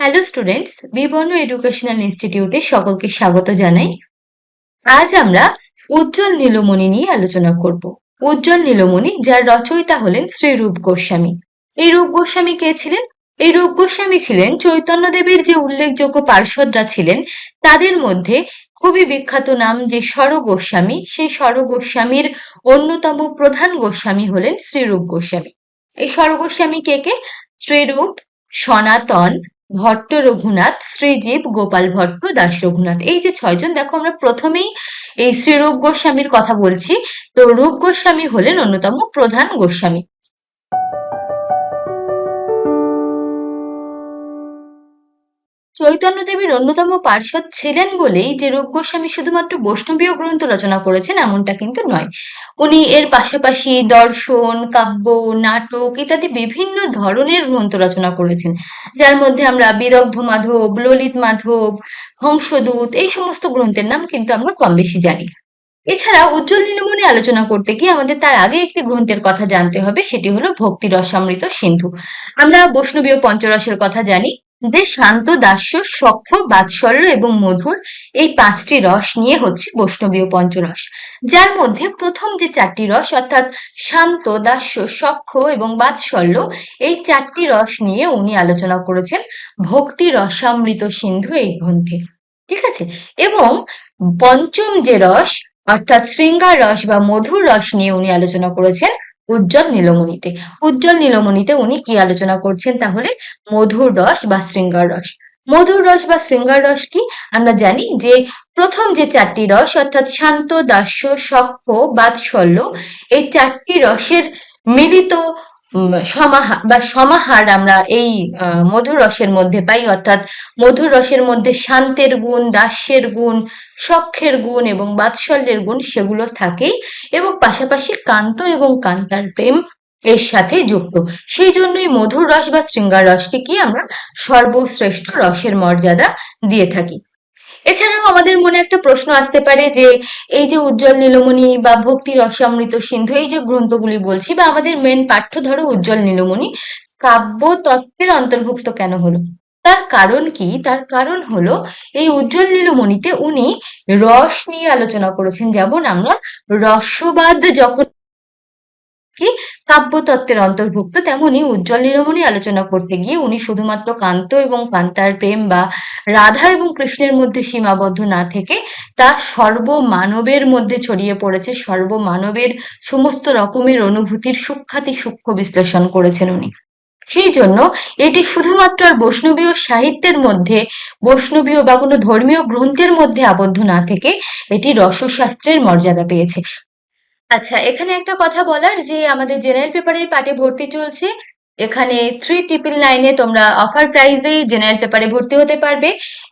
Hello students বিবর্ণ educational ইনস্টিটিউটে সকলকে স্বাগত জানাই। আজ আমরা উজ্জ্বল নীলমণি নিয়ে আলোচনা করব। উজ্জ্বল নীলমণি, যার রচয়িতা হলেন শ্রী রূপ গোস্বামী। এই রূপ গোস্বামী কে ছিলেন? এই রূপ গোস্বামী ছিলেন চৈতন্যদেবের যে উল্লেখযোগ্য পার্শ্বদরা ছিলেন, তাদের মধ্যে খুবই বিখ্যাত নাম যে স্বর গোস্বামী, সেই স্বর গোস্বামীর অন্যতম প্রধান গোস্বামী হলেন শ্রীরূপ গোস্বামী। এই স্বর গোস্বামী কে কে? শ্রীরূপ সনাতন ভট্ট রঘুনাথ, শ্রীজীব গোপাল ভট্ট, দাস রঘুনাথ। এই যে ছয়জন, দেখো আমরা প্রথমেই এই শ্রী রূপ গোস্বামীর কথা বলছি। তো রূপ গোস্বামী হলেন অন্যতম প্রধান গোস্বামী। চৈতন্যদেবের অন্যতম পার্শ্বদ ছিলেন বলেই যে রূপ গোস্বামী শুধুমাত্র বৈষ্ণবীয় গ্রন্থ রচনা করেছেন এমনটা কিন্তু নয়। উনি এর পাশাপাশি দর্শন, কাব্য, নাটক ইত্যাদি বিভিন্ন ধরনের গ্রন্থ রচনা করেছেন। যার মধ্যে আমরা বিদগ্ধ মাধব, ললিত মাধব, হংসদূত এই সমস্ত গ্রন্থের নাম কিন্তু আমরা কম বেশি জানি। এছাড়া উজ্জ্বল নীলমণি আলোচনা করতে গিয়ে আমাদের তার আগে একটি গ্রন্থের কথা জানতে হবে, সেটি হলো ভক্তি রসামৃত সিন্ধু। আমরা বৈষ্ণবীয় পঞ্চরসের কথা জানি যে শান্ত, দাস্য সখ্য বাৎসল্য এবং মধুর এই পাঁচটি রস নিয়ে হচ্ছে বৈষ্ণবীয় পঞ্চরস। যার মধ্যে প্রথম যে চারটি রস, অর্থাৎ শান্ত, দাস্য সখ্য এবং বাৎসল্য এই চারটি রস নিয়ে উনি আলোচনা করেছেন ভক্তি রসামৃত সিন্ধু এই গ্রন্থে। ঠিক আছে? এবং পঞ্চম যে রস, অর্থাৎ শৃঙ্গার রস বা মধুর রস নিয়ে উনি আলোচনা করেছেন উজ্জ্বল নীলমণিতে। উজ্জ্বল নীলমণিতে উনি কি আলোচনা করছেন? তাহলে মধুর রস বা শৃঙ্গার রস। মধুর রস বা শৃঙ্গার রস কি? আমরা জানি যে প্রথম যে চারটি রস, অর্থাৎ শান্ত, দাস্য সখ্য বাৎসল্য, এই চারটি রসের মিলিত সমাহার বা সমাহার আমরা এই মধুর রসের মধ্যে পাই, অর্থাৎ মধুর রসের মধ্যে শান্তের গুণ, দাস্যের গুণ সখ্যের গুণ এবং বাৎসল্যের গুণ সেগুলো থাকেই এবং পাশাপাশি কান্ত এবং কান্তার প্রেম এর সাথে যুক্ত। সেই জন্যই মধুর রস বা শৃঙ্গার রসকে কি আমরা সর্বশ্রেষ্ঠ রসের মর্যাদা দিয়ে থাকি। এছাড়াও আমাদের মনে একটা প্রশ্ন আসতে পারে যে, এই যে উজ্জ্বল নীলমণি বা ভক্তি রসামৃত সিন্ধু, এই যে গ্রন্থগুলি বলছি বা আমাদের মেন পাঠ্য ধরো উজ্জ্বল নীলমণি, কাব্য তত্ত্বের অন্তর্ভুক্ত কেন হলো? তার কারণ কি? তার কারণ হলো, এই উজ্জ্বল নীলমণিতে উনি রস নিয়ে আলোচনা করেছেন। যেমন আমরা রসবাদ যখন কি কাব্যতত্ত্বের অন্তর্ভুক্ত, তেমনি উজ্জ্বল নীলমণি আলোচনা করতে গিয়ে উনি শুধুমাত্র কান্ত এবং কান্তার প্রেম বা রাধা এবং কৃষ্ণের মধ্যে সীমাবদ্ধ না থেকে তা সর্বমানবের মধ্যে ছড়িয়ে পড়েছে, সর্বমানবের সমস্ত রকমের অনুভূতির সূক্ষাতি সূক্ষ্ম বিশ্লেষণ করেছেন উনি। সেই জন্য এটি শুধুমাত্র আর বৈষ্ণবীয় সাহিত্যের মধ্যে বৈষ্ণবীয় বা কোনো ধর্মীয় গ্রন্থের মধ্যে আবদ্ধ না থেকে এটি রসশাস্ত্রের মর্যাদা পেয়েছে। আচ্ছা এখানে একটা কথা বলার যে আমাদের জেনারেল পেপারের পাঠে ভর্তি চলছে। এখানে থ্রি ট্রিপল নাইনে তোমরা অফার প্রাইজেই জেনারেল পেপারে ভর্তি হতে পারবে।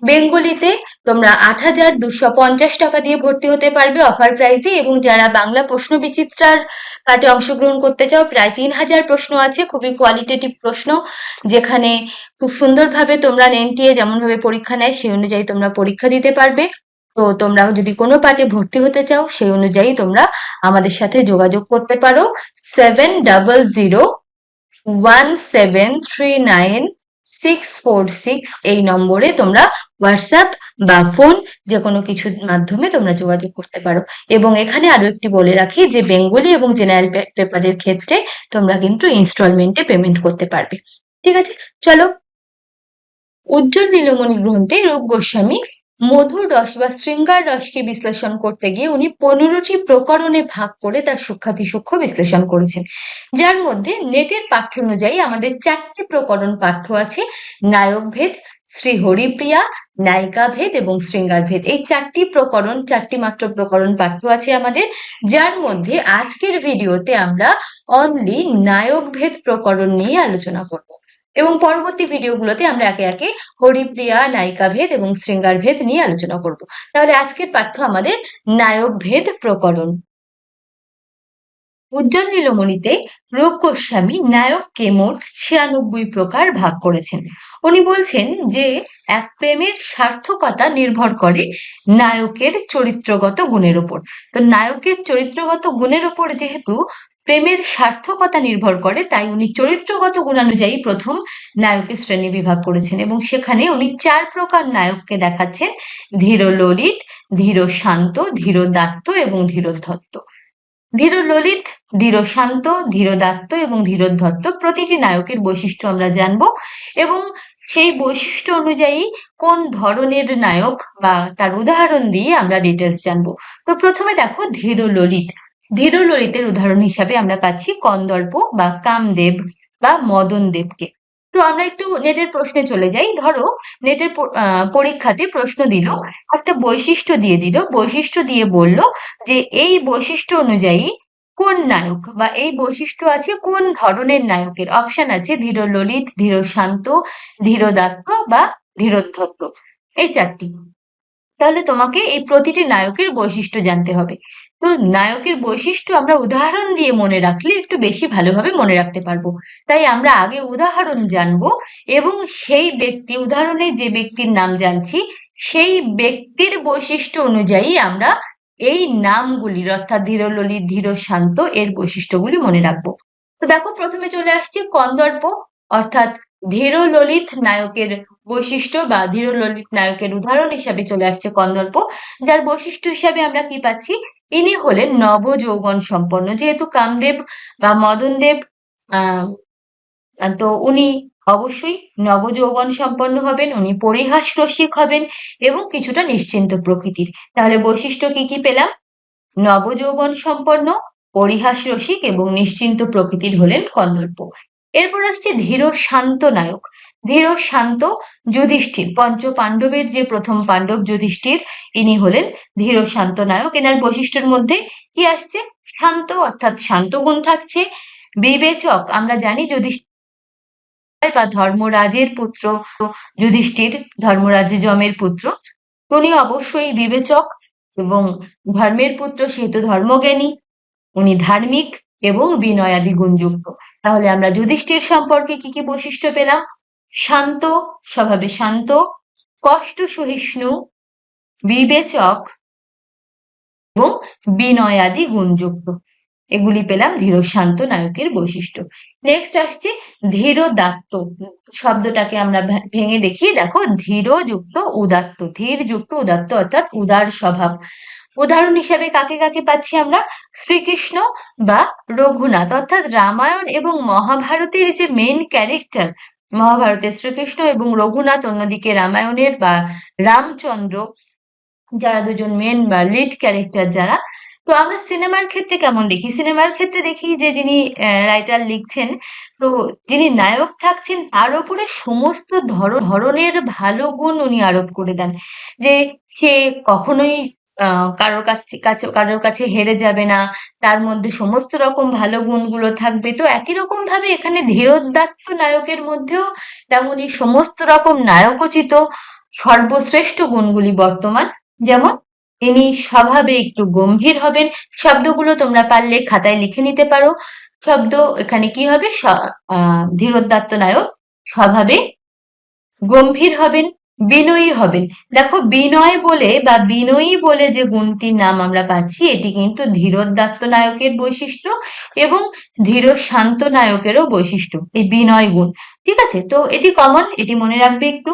বেঙ্গলিতে তোমরা আট হাজার দুশো পঞ্চাশ টাকা দিয়ে ভর্তি হতে পারবে অফার প্রাইজে এবং যারা বাংলা প্রশ্ন বিচিত্রার পাঠে অংশগ্রহণ করতে চাও, প্রায় তিন হাজার প্রশ্ন আছে, খুবই কোয়ালিটেটিভ প্রশ্ন, যেখানে খুব সুন্দরভাবে তোমরা এনটিএ যেমন ভাবে পরীক্ষা নেয়, সেই অনুযায়ী তোমরা পরীক্ষা দিতে পারবে। তো তোমরা যদি কোনো পাঠে ভর্তি হতে চাও, সেই অনুযায়ী তোমরা আমাদের সাথে যোগাযোগ করতে পারো। Seven double zero one seven three nine six four six এই নম্বরে তোমরা হোয়াটসঅ্যাপ বা ফোন যে কোনো কিছুর মাধ্যমে তোমরা যোগাযোগ করতে পারো। এবং এখানে আরও একটি বলে রাখি যে বেঙ্গলি এবং জেনারেল পেপারের ক্ষেত্রে তোমরা কিন্তু ইনস্টলমেন্টে পেমেন্ট করতে পারবে। ঠিক আছে? চলো। উজ্জ্বল নীলমণি গ্রন্থে রূপ গোস্বামী মধুর রস বা শৃঙ্গার রসকে বিশ্লেষণ করতে গিয়ে উনি পনেরোটি প্রকরণে ভাগ করে তার সূক্ষাতি সূক্ষ্ম বিশ্লেষণ করেছেন। যার মধ্যে নেটের পাঠ্য অনুযায়ী আমাদের চারটি প্রকরণ পাঠ্য আছে নায়ক ভেদ শ্রী হরিপ্রিয়া নায়িকা ভেদ এবং শৃঙ্গার ভেদ এই চারটি প্রকরণ, চারটি মাত্র প্রকরণ পাঠ্য আছে আমাদের, যার মধ্যে আজকের ভিডিওতে আমরা অনলি নায়ক ভেদ প্রকরণ নিয়ে আলোচনা করব। এবং পরবর্তী ভিডিওগুলোতে আমরা একে একে হরিপ্রিয়া নায়িকা ভেদ এবং শৃঙ্গার ভেদ নিয়ে আলোচনা করব। তাহলে আজকের পাঠ্য আমাদের নায়ক ভেদ প্রকরণ। উজ্জ্বল নীলমণিতে রূপ গোস্বামী নায়ককে মোট ছিয়ানব্বই প্রকার ভাগ করেছেন। উনি বলছেন যে, এক প্রেমের সার্থকতা নির্ভর করে নায়কের চরিত্রগত গুণের উপর। তো নায়কের চরিত্রগত গুণের উপর যেহেতু প্রেমের সার্থকতা নির্ভর করে, তাই উনি চরিত্রগত গুণানুযায়ী প্রথম নায়কের শ্রেণি বিভাগ করেছেন এবং সেখানে উনি চার প্রকার নায়ককে দেখাচ্ছেন ধীর ললিত ধীর শান্ত ধীর দাত্ত এবং ধীরোদ্ধত্ত। ধীর ললিত ধীর শান্ত ধীর দাত্ত এবং ধীরোদ্ধত্ত প্রতিটি নায়কের বৈশিষ্ট্য আমরা জানব এবং সেই বৈশিষ্ট্য অনুযায়ী কোন ধরনের নায়ক বা তার উদাহরণ দিয়ে আমরা ডিটেলস জানব। তো প্রথমে দেখো ধীর ললিত ধীর ললিতের উদাহরণ হিসাবে আমরা পাচ্ছি কন্দর্প বা কামদেব বা মদন দেবকে তো আমরা একটু নেটের প্রশ্নে চলে যাই। ধরো, নেটের পরীক্ষাতে প্রশ্ন দিল, একটা বৈশিষ্ট্য দিয়ে দিল, বৈশিষ্ট্য দিয়ে বলল যে এই বৈশিষ্ট্য অনুযায়ী কোন নায়ক বা এই বৈশিষ্ট্য আছে কোন ধরনের নায়কের? অপশন আছে ধীর ললিত ধীর শান্ত ধীর বা ধীরোদ্ধত্ত। এই চারটি। তাহলে তোমাকে এই প্রতিটি নায়কের বৈশিষ্ট্য জানতে হবে। তো নায়কের বৈশিষ্ট্য আমরা উদাহরণ দিয়ে মনে রাখলে একটু বেশি ভালোভাবে মনে রাখতে পারব। তাই আমরা আগে উদাহরণ জানব এবং সেই ব্যক্তি, উদাহরণে যে ব্যক্তির নাম জানছি, সেই ব্যক্তির বৈশিষ্ট্য অনুযায়ী আমরা এই নামগুলির অর্থাৎ ধীর ললিত ধীর শান্ত এর বৈশিষ্ট্যগুলি মনে রাখব। তো দেখো, প্রথমে চলে আসছে কন্দর্প, অর্থাৎ ধীর ললিত নায়কের বৈশিষ্ট্য বা ধীর ললিত নায়কের উদাহরণ হিসাবে চলে আসছে কন্দর্প যার বৈশিষ্ট্য হিসাবে আমরা কি পাচ্ছি? ইনি হলেন নব যৌবন সম্পন্ন। যেহেতু কামদেব বা মদনদেব, আহ, তো উনি অবশ্যই নব যৌবন সম্পন্ন হবেন, উনি পরিহাস রসিক হবেন এবং কিছুটা নিশ্চিন্ত প্রকৃতির। তাহলে বৈশিষ্ট্য কি কি পেলাম? নব যৌবন সম্পন্ন, পরিহাস রসিক এবং নিশ্চিন্ত প্রকৃতির হলেন কন্দর্প এরপর আসছে ধীর শান্ত নায়ক। ধীর শান্ত যুধিষ্ঠির পঞ্চ পাণ্ডবের যে প্রথম পাণ্ডব যুধিষ্ঠির, ইনি হলেন ধীর শান্ত নায়ক। এনার বৈশিষ্ট্যের মধ্যে কি আসছে? শান্ত, অর্থাৎ শান্ত গুণ থাকছে। বিবেচক, আমরা জানি যুধিষ্ঠির বা ধর্মরাজের পুত্র, যুধিষ্ঠির ধর্মরাজ যমের পুত্র। উনি অবশ্যই বিবেচক এবং ধর্মের পুত্র, সেহেতু ধর্মজ্ঞানী। উনি ধার্মিক। এবং বিনয়াদি গুণযুক্ত তাহলে আমরা যুধিষ্ঠির সম্পর্কে কি কি বৈশিষ্ট্য পেলাম? শান্ত, স্বভাবে শান্ত, কষ্ট সহিষ্ণু, বিবেচক এবং বিনয়াদি গুণযুক্ত এগুলি পেলাম ধীর শান্ত নায়কের বৈশিষ্ট্য। নেক্সট আসছে ধীর দাত্ত। শব্দটাকে আমরা ভেঙে দেখি দেখো ধীর যুক্ত উদাত্ত ধীর যুক্ত উদাত্ত অর্থাৎ উদার স্বভাব। উদাহরণ হিসেবে কাকে কাকে পাচ্ছি আমরা? শ্রীকৃষ্ণ বা রঘুনাথ, অর্থাৎ রামায়ণ এবং মহাভারতের যে মেন ক্যারেক্টার মহাভারতের শ্রীকৃষ্ণ এবং রঘুনাথ, অন্যদিকে রামায়ণের বা রামচন্দ্র, যারা দুজন মেন বা লিড ক্যারেক্টার যারা। তো আমরা সিনেমার ক্ষেত্রে কেমন দেখি? সিনেমার ক্ষেত্রে দেখি যে যিনি রাইটার লিখছেন, তো যিনি নায়ক থাকছেন, তার উপরে সমস্ত ধর- ধরনের ভালো গুণ উনি আরোপ করে দেন। যে সে কখনোই কারোর কাছ কাছে, কারোর কাছে হেরে যাবে না। তার মধ্যে সমস্ত রকম ভালো গুণগুলো থাকবে। তো একই রকম ভাবে এখানে ধীরোদাত্ত নায়কের মধ্যেও তেমনই সমস্ত রকম নায়কোচিত সর্বশ্রেষ্ঠ গুণগুলি বর্তমান। যেমন ইনি স্বভাবে একটু গম্ভীর হবেন। শব্দগুলো তোমরা পারলে খাতায় লিখে নিতে পারো। শব্দ এখানে কি হবে? ধীরোদাত্ত নায়ক স্বভাবে গম্ভীর হবেন। বিনয়ী হবেন। দেখো, বিনয় বলে বা বিনয়ী বলে যে গুণটির নাম আমরা পাচ্ছি, এটি কিন্তু ধীরোদাত্ত নায়কের বৈশিষ্ট্য এবং ধীর শান্ত নায়কেরও বৈশিষ্ট্য, এই বিনয় গুণ। ঠিক আছে? তো এটি কমন এটি মনে রাখবে একটু।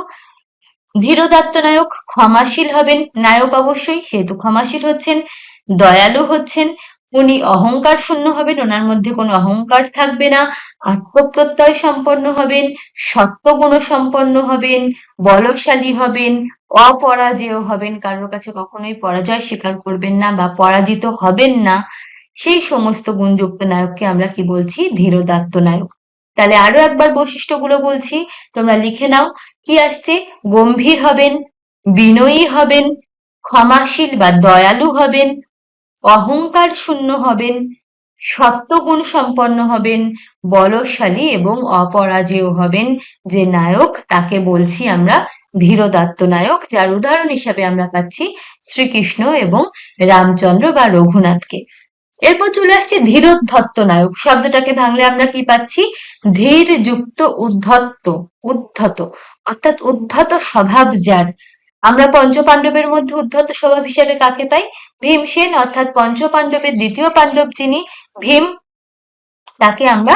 ধীরোদাত্ত নায়ক ক্ষমাশীল হবেন। নায়ক অবশ্যই, সেহেতু ক্ষমাশীল হচ্ছেন, দয়ালু হচ্ছেন। উনি অহংকার শূন্য হবেন, ওনার মধ্যে কোনো অহংকার থাকবে না, আত্মপ্রত্যয় সম্পন্ন হবেন সত্ত্বগুণ সম্পন্ন হবেন, বলশালী হবেন, অপরাজেয় হবেন, কারোর কাছে কখনোই পরাজয় স্বীকার করবেন না বা পরাজিত হবেন না। সেই সমস্ত গুণযুক্ত নায়ককে আমরা কি বলছি? ধীরোদাত্ত নায়ক। তাহলে আরও একবার বৈশিষ্ট্যগুলো বলছি, তোমরা লিখে নাও। কি আসছে? গম্ভীর হবেন, বিনয়ী হবেন, ক্ষমাশীল বা দয়ালু হবেন অহংকার শূন্য হবেন সত্ত্বগুণ সম্পন্ন হবেন, বলশালী এবং অপরাজেয় হবেন। যে নায়ক, তাকে বলছি আমরা ধীরদাত্ত নায়ক, যার উদাহরণ হিসাবে আমরা পাচ্ছি শ্রীকৃষ্ণ এবং রামচন্দ্র বা রঘুনাথকে। এরপর চলে আসছে ধীরোদ্ধত্ত নায়ক, শব্দটাকে ভাঙলে আমরা কি পাচ্ছি? ধীর যুক্ত উদ্ধত্ত, উদ্ধত, অর্থাৎ উদ্ধত স্বভাব যার। আমরা পঞ্চপাণ্ডবের মধ্যে উদ্ধত স্বভাব হিসেবে কাকে পাই? ভীমসেন অর্থাৎ পঞ্চপাণ্ডবের দ্বিতীয় পাণ্ডব যিনি, ভীম, তাকে আমরা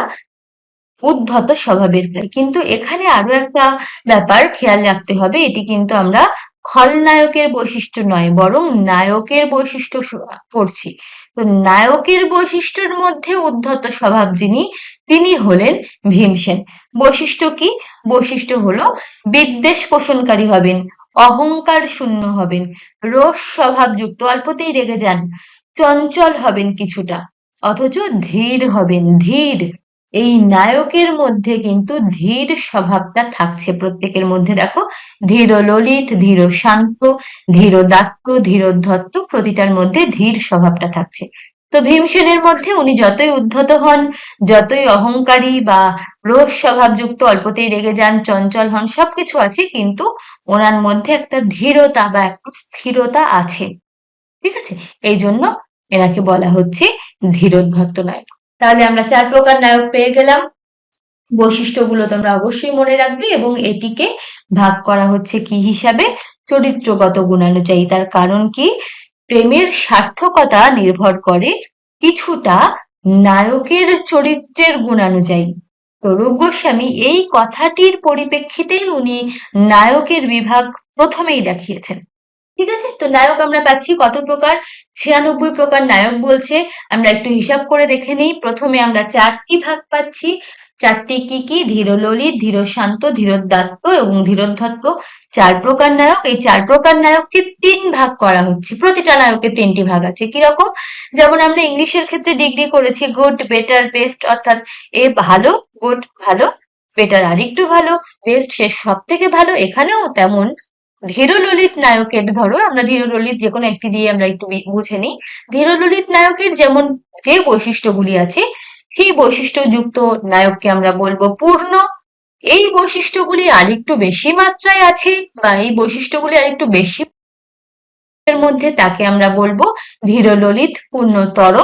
উদ্ধত স্বভাবের পাই। কিন্তু এখানে আরও একটা ব্যাপার খেয়াল রাখতে হবে, এটি কিন্তু আমরা খলনায়কের বৈশিষ্ট্য নয়, বরং নায়কের বৈশিষ্ট্য পড়ছি। তো নায়কের বৈশিষ্ট্যের মধ্যে উদ্ধত স্বভাব যিনি, তিনি হলেন ভীমসেন বৈশিষ্ট্য কি? বৈশিষ্ট্য হলো বিদ্বেষ পোষণকারী হবেন অহংকার শূন্য হবেন, রোষ স্বভাবযুক্ত অল্পতেই রেগে যান, চঞ্চল হবেন কিছুটা, অথচ ধীর হবেন, ধীর। এই নায়কের মধ্যে কিন্তু ধীর স্বভাবটা থাকছে প্রত্যেকের মধ্যে, দেখো। ধীর ললিত, ধীর শান্ত, ধীর দাত্ত ধীর ধত্ত, প্রতিটার মধ্যে ধীর স্বভাবটা থাকছে। তো ভীমসেনের মধ্যে উনি যতই উদ্ধত হন, যতই অহংকারী বা রোষ স্বভাবযুক্ত, অল্পতেই রেগে যান, চঞ্চল হন, সবকিছু আছে, কিন্তু ওনার মধ্যে একটা ধীরতা বা একটা স্থিরতা আছে। ঠিক আছে? এই জন্য এনাকে বলা হচ্ছে ধীরোদ্ধত্ত নায়ক। তাহলে আমরা চার প্রকার নায়ক পেয়ে গেলাম। বৈশিষ্ট্যগুলো তোমরা অবশ্যই মনে রাখবে এবং এটিকে ভাগ করা হচ্ছে কি হিসাবে? চরিত্রগত গুণানুযায়ী। তার কারণ কি? প্রেমের সার্থকতা নির্ভর করে কিছুটা নায়কের চরিত্রের গুণানুযায়ী। তো গোস্বামী এই কথাটির পরিপ্রেক্ষিতেই উনি নায়কের বিভাগ প্রথমেই দেখিয়েছেন। ঠিক আছে? তো নায়ক আমরা পাচ্ছি কত প্রকার? ছিয়ানব্বই প্রকার নায়ক বলছে। আমরা একটু হিসাব করে দেখে নিই। প্রথমে আমরা চারটি ভাগ পাচ্ছি। চারটি কি কি? ধীর ললিত ধীর শান্ত ধীরোদাত্ত এবং ধীরোদ্ধত্ত। চার প্রকার নায়ক। এই চার প্রকার নায়ককে তিন ভাগ করা হচ্ছে। প্রতিটা নায়কের তিনটি ভাগ আছে। কীরকম? যেমন আমরা ইংলিশের ক্ষেত্রে ডিগ্রি করেছি, গুড, বেটার, বেস্ট, অর্থাৎ এ ভালো, গুড, ভালো, বেটার আরেকটু ভালো, বেস্ট সে সব থেকে ভালো। এখানেও তেমন ধীরললিত নায়কের, ধরো আমরা ধীরললিত যে কোনো একটি দিয়ে আমরা একটু বুঝে নিই। ধীরললিত নায়কের যেমন যে বৈশিষ্ট্যগুলি আছে সেই বৈশিষ্ট্যযুক্ত নায়ককে আমরা বলব পূর্ণ। এই বৈশিষ্ট্যগুলি আরেকটু বেশি মাত্রায় আছে বা এই বৈশিষ্ট্যগুলি আরেকটু বেশি মধ্যে তাকে আমরা বলব ধীরললিত, পূর্ণতর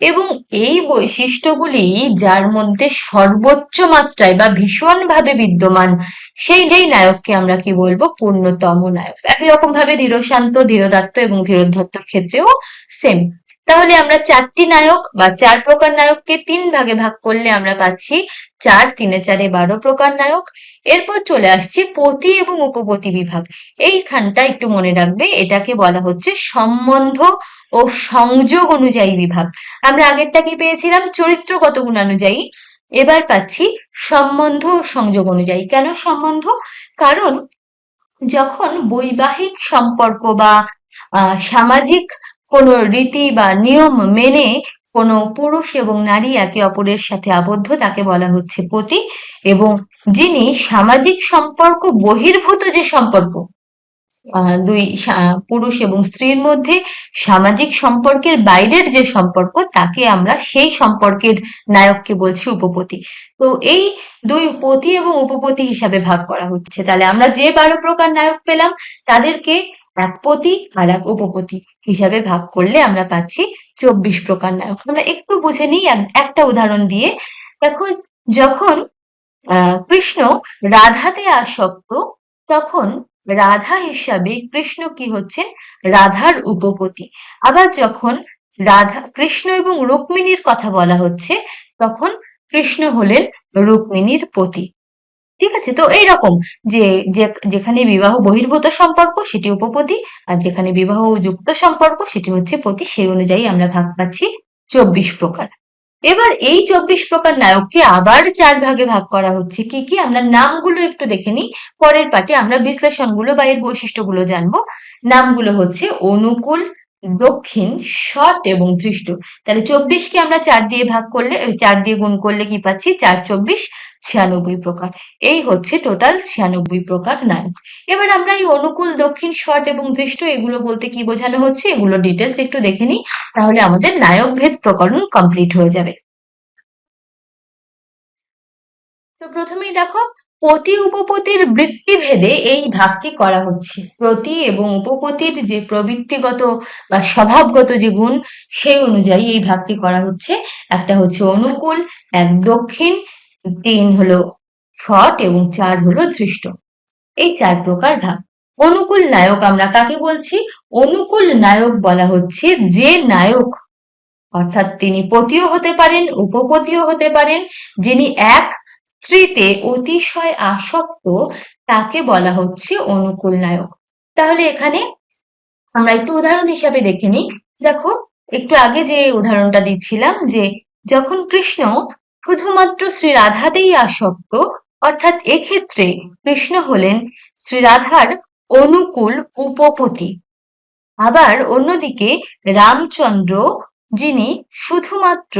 এবং এই বৈশিষ্ট্যগুলি যার মধ্যে সর্বোচ্চ মাত্রায় বা ভীষণভাবে বিদ্যমান সেই যেই নায়ককে আমরা কি বলব পূর্ণতম নায়ক। একই রকম ভাবে ধীরশান্ত, ধীরদাত্ত এবং ধীরোদ্ধত্তর ক্ষেত্রেও সেম তাহলে আমরা চারটি নায়ক বা চার প্রকার নায়ককে তিন ভাগে ভাগ করলে আমরা পাচ্ছি চার, তিনে চারে বারো প্রকার নায়ক। এরপর চলে আসছে পতি এবং উপপতি বিভাগ। এইখানটা একটু মনে রাখবে, এটাকে বলা হচ্ছে সম্বন্ধ ও সংযোগ অনুযায়ী বিভাগ। আমরা আগেরটা কি পেয়েছিলাম? চরিত্রগত গুণানুযায়ী। এবার পাচ্ছি সম্বন্ধ ও সংযোগ অনুযায়ী। কেন সম্বন্ধ? কারণ যখন বৈবাহিক সম্পর্ক বা সামাজিক কোনো রীতি বা নিয়ম মেনে কোনো পুরুষ এবং নারী একে অপরের সাথে আবদ্ধ, তাকে বলা হচ্ছে পতি, এবং যিনি সামাজিক সম্পর্ক, বহির্ভূত যে সম্পর্ক দুই পুরুষ এবং স্ত্রীর মধ্যে সামাজিক সম্পর্কের বাইরের যে সম্পর্ক, তাকে আমরা সেই সম্পর্কের নায়ককে বলছি উপপতি। তো এই দুই পতি এবং উপপতি হিসাবে ভাগ করা হচ্ছে। তাহলে আমরা যে বারো প্রকার নায়ক পেলাম, তাদেরকে এক পতি আর এক উপপতি হিসাবে ভাগ করলে আমরা পাচ্ছি চব্বিশ প্রকার নায়ক। আমরা একটু বুঝে নিই একটা উদাহরণ দিয়ে। দেখো, যখন কৃষ্ণ রাধাতে আসক্ত, তখন রাধা হিসাবে কৃষ্ণ কি হচ্ছে রাধার উপপতি। আবার যখন রাধা, কৃষ্ণ এবং রুক্মিণীর কথা বলা হচ্ছে, তখন কৃষ্ণ হলেন রুক্মিণীর পতি। ঠিক আছে? তো এইরকম যে যেখানে বিবাহ বহির্ভূত সম্পর্ক সেটি উপপতি, আর যেখানে বিবাহ যুক্ত সম্পর্ক সেটি হচ্ছে পতি, সেই অনুযায়ী আমরা ভাগ পাচ্ছি চব্বিশ প্রকার। এবার এই চব্বিশ প্রকার নায়ককে আবার চার ভাগে ভাগ করা হচ্ছে। কি কি? আমরা নামগুলো একটু দেখে নিই। পরের পাঠে আমরা বিশ্লেষণগুলো বা এর বৈশিষ্ট্যগুলো জানব। নামগুলো হচ্ছে অনুকূল দক্ষিণ শট এবং দৃষ্ট। তাহলে চব্বিশকে আমরা চার দিয়ে ভাগ করলে চার দিয়ে গুণ করলে কি পাচ্ছি? চার চব্বিশ, ছিয়ানব্বই প্রকার। এই হচ্ছে টোটাল ছিয়ানব্বই প্রকার নায়ক। এবার আমরা এই অনুকূল দক্ষিণ শট এবং দৃষ্ট, এগুলো বলতে কি বোঝানো হচ্ছে? এগুলো ডিটেলস একটু দেখে নিই, তাহলে আমাদের নায়ক ভেদ প্রকরণ কমপ্লিট হয়ে যাবে। তো প্রথমেই দেখো পতি উপপতির বৃত্তিভেদে এই ভাগটি করা হচ্ছে। প্রতি এবং উপপতির যে প্রবৃত্তিগত বা স্বভাবগত যে গুণ, সেই অনুযায়ী এই ভাগটি করা হচ্ছে। একটা হচ্ছে অনুকূল, এক দক্ষিণ, তিন হলো শট এবং চার হলো দৃষ্ট এই চার প্রকার ভাগ অনুকূল নায়ক আমরা কাকে বলছি? অনুকূল নায়ক বলা হচ্ছে যে নায়ক, অর্থাৎ তিনি পতিও হতে পারেন, উপপতিও হতে পারেন, যিনি এক স্ত্রীতে অতিশয় আসক্ত তাকে বলা হচ্ছে অনুকূল নায়ক। তাহলে এখানে আমরা একটু উদাহরণ হিসাবে দেখে নিই। দেখো, একটু আগে যে উদাহরণটা দিচ্ছিলাম যে যখন কৃষ্ণ শুধুমাত্র শ্রী রাধাতেই আসক্ত, অর্থাৎ এক্ষেত্রে কৃষ্ণ হলেন শ্রী রাধার অনুকূল উপপতি। আবার অন্যদিকে রামচন্দ্র যিনি শুধুমাত্র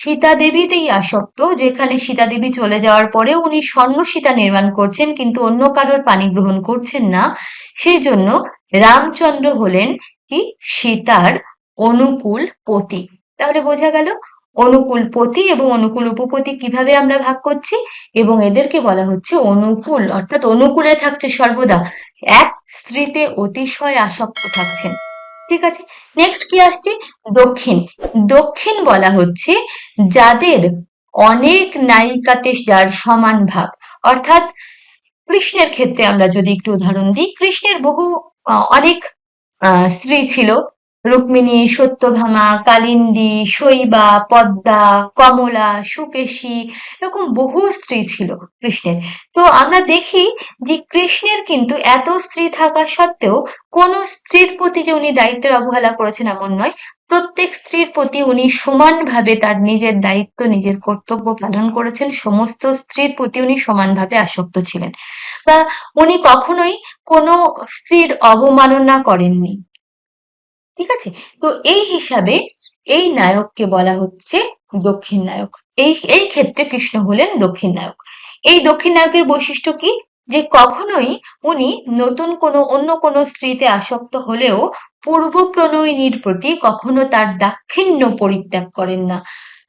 সীতা দেবীতেই আসক্ত, যেখানে সীতা দেবী চলে যাওয়ার পরে উনি স্বর্ণ সীতা নির্মাণ করছেন, কিন্তু অন্য কারোর পানি গ্রহণ করছেন না। সেই জন্য রামচন্দ্র হলেন কি? সীতার অনুকূল পতি। তাহলে বোঝা গেল, অনুকূল পতি এবং অনুকূল উপপতি কীভাবে আমরা ভাগ করছি? এবং এদেরকে বলা হচ্ছে অনুকূল, অর্থাৎ অনুকূলে থাকছে সর্বদা। এক স্ত্রীতে অতিশয় আসক্ত থাকছেন। ঠিক আছে? নেক্সট কি আসছে? দক্ষিণ। দক্ষিণ বলা হচ্ছে যাদের অনেক নায়িকাতে যার সমান ভাব। অর্থাৎ কৃষ্ণের ক্ষেত্রে আমরা যদি একটু উদাহরণ দিই, কৃষ্ণের বহু অনেক স্ত্রী ছিল। রুক্মিণী, সত্যভামা, কালিন্দী, শৈবা, পদ্মা, কমলা, সুকেশী, এরকম বহু স্ত্রী ছিল কৃষ্ণের। তো আমরা দেখি যে কৃষ্ণের কিন্তু এত স্ত্রী থাকা সত্ত্বেও কোন স্ত্রীর প্রতি যে উনি দায়িত্বের অবহেলা করেছেন এমন নয়। প্রত্যেক স্ত্রীর প্রতি উনি সমানভাবে তার নিজের দায়িত্ব, নিজের কর্তব্য পালন করেছেন। সমস্ত স্ত্রীর প্রতি উনি সমানভাবে আসক্ত ছিলেন। বা উনি কখনোই কোনো স্ত্রীর অবমাননা করেননি। ঠিক আছে? তো এই হিসাবে এই নায়ককে বলা হচ্ছে দক্ষিণ নায়ক। এই এই ক্ষেত্রে কৃষ্ণ হলেন দক্ষিণ নায়ক। এই দক্ষিণ নায়কের বৈশিষ্ট্য কি? যে কখনোই উনি নতুন কোনো, অন্য কোনো স্ত্রীতে আসক্ত হলেও পূর্ব প্রণয়িনীর প্রতি কখনো তার দাক্ষিণ্য পরিত্যাগ করেন না।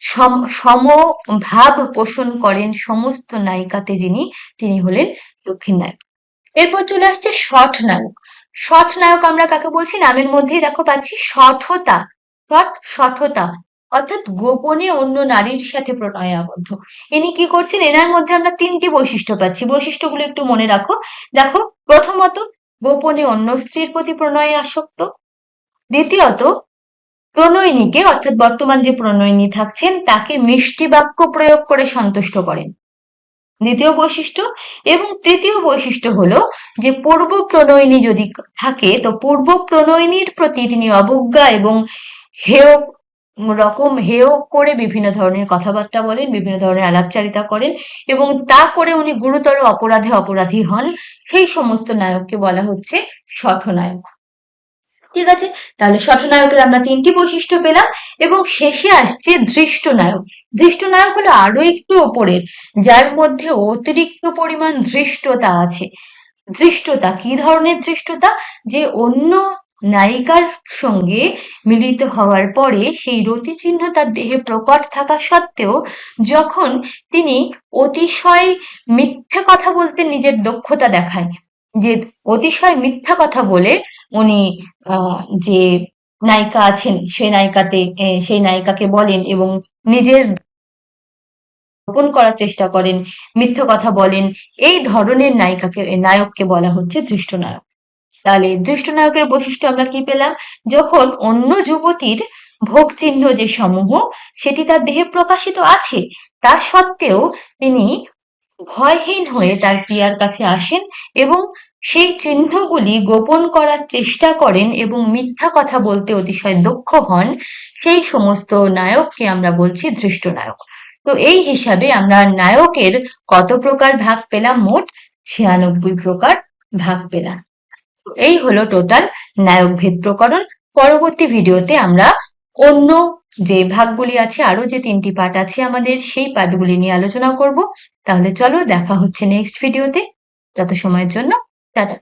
সম সমভাব পোষণ করেন সমস্ত নায়িকাতে যিনি, তিনি হলেন দক্ষিণ নায়ক। এরপর চলে আসছে শঠ নায়ক। শঠ নায়ক আমরা কাকে বলছি? নামের মধ্যেই দেখো পাচ্ছি শঠতা শঠ শঠতা অর্থাৎ গোপনে অন্য নারীর সাথে প্রণয় আবদ্ধ ইনি কি করছেন? এনার মধ্যে আমরা তিনটি বৈশিষ্ট্য পাচ্ছি। বৈশিষ্ট্যগুলো একটু মনে রাখো। দেখো, প্রথমত, গোপনে অন্য স্ত্রীর প্রতি প্রণয়ে আসক্ত। দ্বিতীয়ত, প্রণয়িনীকে, অর্থাৎ বর্তমান যে প্রণয়িনী থাকছেন, তাকে মিষ্টি বাক্য প্রয়োগ করে সন্তুষ্ট করেন। দ্বিতীয় বৈশিষ্ট্য এবং তৃতীয় বৈশিষ্ট্য হলো যে পূর্ব প্রণয়িনী যদি থাকে, তো পূর্ব প্রণয়িনীর প্রতি তিনি অবজ্ঞা এবং হেয় রকম হেয় করে বিভিন্ন ধরনের কথাবার্তা বলেন, বিভিন্ন ধরনের আলাপচারিতা করেন এবং তা করে উনি গুরুতর অপরাধে অপরাধী হন। সেই সমস্ত নায়ককে বলা হচ্ছে শঠনায়ক ঠিক আছে? তাহলে শঠনায়কের আমরা তিনটি বৈশিষ্ট্য পেলাম এবং শেষে আসছে দৃষ্ট নায়ক দৃষ্ট নায়ক হলো আরও একটু ওপরের, যার মধ্যে অতিরিক্ত পরিমাণ ধৃষ্টতা আছে। ধৃষ্টতা, কি ধরনের ধৃষ্টতা? যে অন্য নায়িকার সঙ্গে মিলিত হওয়ার পরে সেই রতিচিহ্ন তার দেহে প্রকট থাকা সত্ত্বেও যখন তিনি অতিশয় মিথ্যে কথা বলতে নিজের দক্ষতা দেখায় যে অতিশয় মিথ্যা কথা বলে উনি যে নায়িকা আছেন, সেই নায়িকাতে সেই নায়িকাকে বলেন এবং নিজের গোপন করার চেষ্টা করেন, মিথ্যা কথা বলেন, এই ধরনের নায়িকাকে, নায়ককে বলা হচ্ছে দৃষ্ট নায়ক তাহলে দৃষ্ট নায়কের বৈশিষ্ট্য আমরা কি পেলাম? যখন অন্য যুবতীর ভোগ চিহ্ন যে সমূহ, সেটি তার দেহে প্রকাশিত আছে তা সত্ত্বেও তিনি ভয়হীন হয়ে তার প্রিয়ার কাছে আসেন এবং সেই চিহ্নগুলি গোপন করার চেষ্টা করেন এবং মিথ্যা কথা বলতে অতিশয় দক্ষ হন, সেই সমস্ত নায়ককে আমরা বলছি দৃষ্ট নায়ক তো এই হিসাবে আমরা নায়কের কত প্রকার ভাগ পেলাম? মোট ছিয়ানব্বই প্রকার ভাগ পেলাম। এই হলো টোটাল নায়ক ভেদ প্রকরণ। পরবর্তী ভিডিওতে আমরা অন্য যে ভাগগুলি আছে আরও যে তিনটি পার্ট আছে আমাদের, সেই পাঠগুলি নিয়ে আলোচনা করব। তাহলে চলো দেখা হচ্ছে নেক্সট ভিডিওতে যত সময়ের জন্য, টাটা।